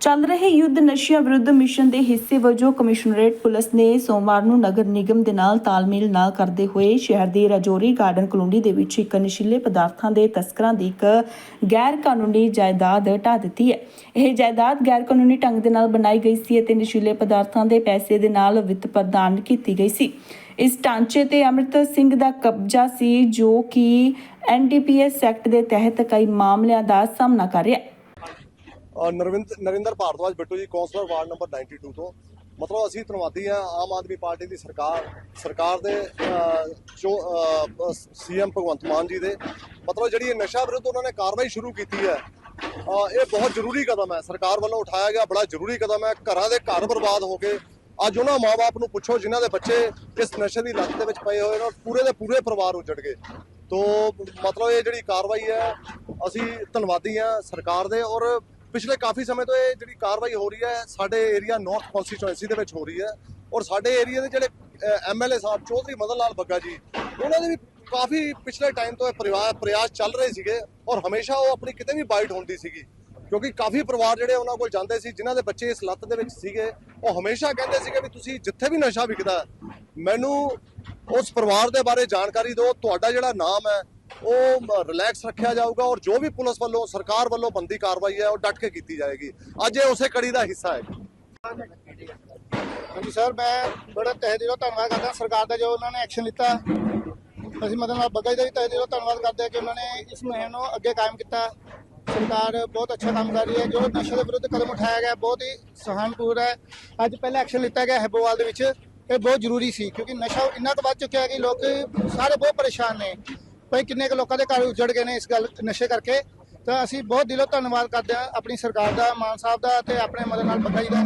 ਚੱਲ ਰਹੇ ਯੁੱਧ ਨਸ਼ਿਆਂ ਵਿਰੁੱਧ ਮਿਸ਼ਨ ਦੇ ਹਿੱਸੇ ਵਜੋਂ ਕਮਿਸ਼ਨਰੇਟ ਪੁਲਿਸ ਨੇ ਸੋਮਵਾਰ ਨੂੰ ਨਗਰ ਨਿਗਮ ਦੇ ਨਾਲ ਤਾਲਮੇਲ ਨਾ ਕਰਦੇ ਹੋਏ ਸ਼ਹਿਰ ਦੀ ਰਾਜੌਰੀ ਗਾਰਡਨ ਕਲੋਨੀ ਦੇ ਵਿੱਚ ਇੱਕ ਨਸ਼ੀਲੇ ਪਦਾਰਥਾਂ ਦੇ ਤਸਕਰਾਂ ਦੀ ਇੱਕ ਗੈਰ ਕਾਨੂੰਨੀ ਜਾਇਦਾਦ ਢਾਹ ਦਿੱਤੀ ਹੈ। ਇਹ ਜਾਇਦਾਦ ਗੈਰ ਕਾਨੂੰਨੀ ਢੰਗ ਦੇ ਨਾਲ ਬਣਾਈ ਗਈ ਸੀ ਅਤੇ ਨਸ਼ੀਲੇ ਪਦਾਰਥਾਂ ਦੇ ਪੈਸੇ ਦੇ ਨਾਲ ਵਿੱਤ ਪ੍ਰਦਾਨ ਕੀਤੀ ਗਈ ਸੀ। ਇਸ ਢਾਂਚੇ ਤੇ ਅਮਰਿਤ ਸਿੰਘ ਦਾ ਕਬਜ਼ਾ ਸੀ ਜੋ ਕਿ ਐਨਡੀਪੀਐਸ ਐਕਟ ਦੇ ਤਹਿਤ ਕਈ ਮਾਮਲਿਆਂ ਦਾ ਸਾਹਮਣਾ ਕਰ ਰਿਹਾ। ਹੈ ਅ, ਨਰਿੰਦਰ ਭਾਰਦਵਾਜ ਬਿੱਟੂ ਜੀ ਕੌਂਸਲਰ ਵਾਰਡ ਨੰਬਰ 92 ਤੋਂ। ਮਤਲਬ ਅਸੀਂ ਧੰਨਵਾਦੀ ਆ ਆਮ ਆਦਮੀ ਪਾਰਟੀ ਦੀ ਸਰਕਾਰ ਸਰਕਾਰ ਦੇ ਜੋ ਸੀਐਮ ਭਗਵੰਤ ਮਾਨ ਜੀ ਦੇ। ਮਤਲਬ ਜਿਹੜੀ ਇਹ ਨਸ਼ਾ ਵਿਰੁੱਧ ਉਹਨਾਂ ਨੇ ਕਾਰਵਾਈ ਸ਼ੁਰੂ ਕੀਤੀ ਹੈ ਇਹ ਬਹੁਤ ਜ਼ਰੂਰੀ ਕਦਮ ਹੈ। ਸਰਕਾਰ ਵੱਲੋਂ ਉਠਾਇਆ ਗਿਆ ਬੜਾ ਜ਼ਰੂਰੀ ਕਦਮ ਹੈ। ਘਰਾਂ ਦੇ ਘਰ ਬਰਬਾਦ ਹੋ ਗਏ ਅੱਜ ਉਹਨਾਂ ਮਾਪੇ ਨੂੰ ਪੁੱਛੋ, ਜਿਨ੍ਹਾਂ ਦੇ ਬੱਚੇ ਇਸ ਨਸ਼ੇ ਦੀ ਲੱਤ ਦੇ ਵਿੱਚ ਪਏ ਹੋਏ ਨੇ ਔਰ ਪੂਰੇ ਦੇ ਪੂਰੇ ਪਰਿਵਾਰ ਉੱਜੜ ਗਏ। ਤੋਂ ਮਤਲਬ ਇਹ ਜਿਹੜੀ ਕਾਰਵਾਈ ਹੈ, ਅਸੀਂ ਧੰਨਵਾਦੀ ਆ ਸਰਕਾਰ ਦੇ ਔਰ ਪਿਛਲੇ ਕਾਫੀ ਸਮੇਂ ਤੋਂ ਇਹ ਜਿਹੜੀ ਕਾਰਵਾਈ ਹੋ ਰਹੀ ਹੈ, ਸਾਡੇ ਏਰੀਆ ਨਾਰਥ ਕਨਸਟੀਚੁਐਂਸੀ ਦੇ ਵਿੱਚ ਹੋ ਰਹੀ ਹੈ ਔਰ ਸਾਡੇ ਏਰੀਆ ਦੇ ਜਿਹੜੇ ਐਮਐਲਏ ਸਾਹਿਬ ਚੌਧਰੀ ਮਦਨ ਲਾਲ ਬੱਗਾ ਜੀ, ਉਹਨਾਂ ਦੇ ਵੀ ਕਾਫੀ ਪਿਛਲੇ ਟਾਈਮ ਤੋਂ ਇਹ ਪਰਿਵਾਰ ਪ੍ਰਯਾਸ ਚੱਲ ਰਹੇ ਸੀਗੇ ਔਰ ਹਮੇਸ਼ਾ ਉਹ ਆਪਣੀ ਕਿਤੇ ਵੀ ਬਾਈਟ ਹੁੰਦੀ ਸੀਗੀ। ਕਿਉਂਕਿ ਕਾਫੀ ਪਰਿਵਾਰ ਜਿਹੜੇ ਉਹਨਾਂ ਕੋਲ ਜਾਂਦੇ ਸੀ, ਜਿਨ੍ਹਾਂ ਦੇ ਬੱਚੇ ਇਸ ਲੱਤ ਦੇ ਵਿੱਚ ਸੀਗੇ, ਉਹ ਹਮੇਸ਼ਾ ਕਹਿੰਦੇ ਸੀਗੇ ਵੀ ਤੁਸੀਂ ਜਿੱਥੇ ਵੀ ਨਸ਼ਾ ਵਿਕਦਾ, ਮੈਨੂੰ ਉਸ ਪਰਿਵਾਰ ਦੇ ਬਾਰੇ ਜਾਣਕਾਰੀ ਦਿਓ, ਤੁਹਾਡਾ ਜਿਹੜਾ ਨਾਮ ਹੈ, ਉਹ ਰਿਲੈਕਸ ਰੱਖਿਆ ਜਾਊਗਾ ਔਰ ਜੋ ਵੀ ਪੁਲਿਸ ਵੱਲੋਂ, ਸਰਕਾਰ ਵੱਲੋਂ ਬੰਦੀ ਕਾਰਵਾਈ ਹੈ, ਉਹ ਡਟ ਕੇ ਕੀਤੀ ਜਾਏਗੀ। ਅੱਜ ਇਹ ਉਸੇ ਕੜੀ ਦਾ ਹਿੱਸਾ ਹੈ। ਹਾਂਜੀ ਸਰ, ਮੈਂ ਬੜਾ ਤਹਿ ਦਿਲੋਂ ਧੰਨਵਾਦ ਕਰਦਾ, ਸਰਕਾਰ ਦਾ ਜੋ ਉਹਨਾਂ ਨੇ ਐਕਸ਼ਨ ਲਿੱਤਾ। ਅਸੀਂ ਮਦਨ ਲਾਲ ਬੱਗਾ ਦਾ ਵੀ ਤਹਿ ਦਿਲੋਂ ਧੰਨਵਾਦ ਕਰਦੇ ਹਾਂ ਕਿ ਉਹਨਾਂ ਨੇ ਇਸ ਮੁਹਿੰਮ ਨੂੰ ਅੱਗੇ ਕਾਇਮ ਕੀਤਾ। ਸਰਕਾਰ ਬਹੁਤ ਅੱਛਾ ਕੰਮ ਕਰ ਰਹੀ ਹੈ, ਜੋ ਨਸ਼ੇ ਦੇ ਵਿਰੁੱਧ ਕਦਮ ਉਠਾਇਆ ਗਿਆ, ਬਹੁਤ ਹੀ ਸਹਾਨਪੂਰ ਹੈ। ਅੱਜ ਪਹਿਲਾ ਐਕਸ਼ਨ ਲਿੱਤਾ ਗਿਆ ਹੈਬੋਵਾਲ ਦੇ ਵਿੱਚ, ਇਹ ਬਹੁਤ ਜ਼ਰੂਰੀ ਸੀ, ਕਿਉਂਕਿ ਨਸ਼ਾ ਇੰਨਾ ਕੁ ਵੱਧ ਚੁੱਕਿਆ ਕਿ ਲੋਕ ਸਾਰੇ ਬਹੁਤ ਪਰੇਸ਼ਾਨ ਨੇ। ਭਾਈ, ਕਿੰਨੇ ਕੁ ਲੋਕਾਂ ਦੇ ਘਰ ਉਜੜ ਗਏ ਨੇ ਇਸ ਗੱਲ, ਨਸ਼ੇ ਕਰਕੇ। ਤਾਂ ਅਸੀਂ ਬਹੁਤ ਦਿਲੋਂ ਧੰਨਵਾਦ ਕਰਦੇ ਹਾਂ ਆਪਣੀ ਸਰਕਾਰ ਦਾ, ਮਾਨ ਸਾਹਿਬ ਦਾ ਤੇ ਆਪਣੇ ਮਦਦ ਨਾਲ ਬੱਗਾ ਜੀ ਦਾ